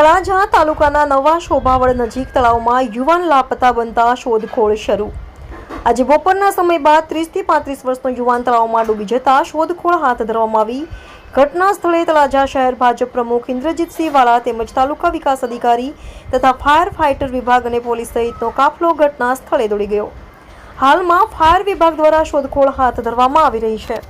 તળાજા તાલુકાના નવા શોભાવળ નજીક તળાવમાં યુવાન લાપતા બનતા શોધખોળ શરૂ. આજે બપોરના સમય બાદ ત્રીસથી પાંત્રીસ વર્ષનો યુવાન તળાવમાં ડૂબી જતા શોધખોળ હાથ ધરવામાં આવી. ઘટના સ્થળે તળાજા શહેર ભાજપ પ્રમુખ ઇન્દ્રજીતસિંહ વાળા તેમજ તાલુકા વિકાસ અધિકારી તથા ફાયર ફાઇટર વિભાગ અને પોલીસ સહિતનો કાફલો ઘટના સ્થળે દોડી ગયો. હાલમાં ફાયર વિભાગ દ્વારા શોધખોળ હાથ ધરવામાં આવી રહી છે.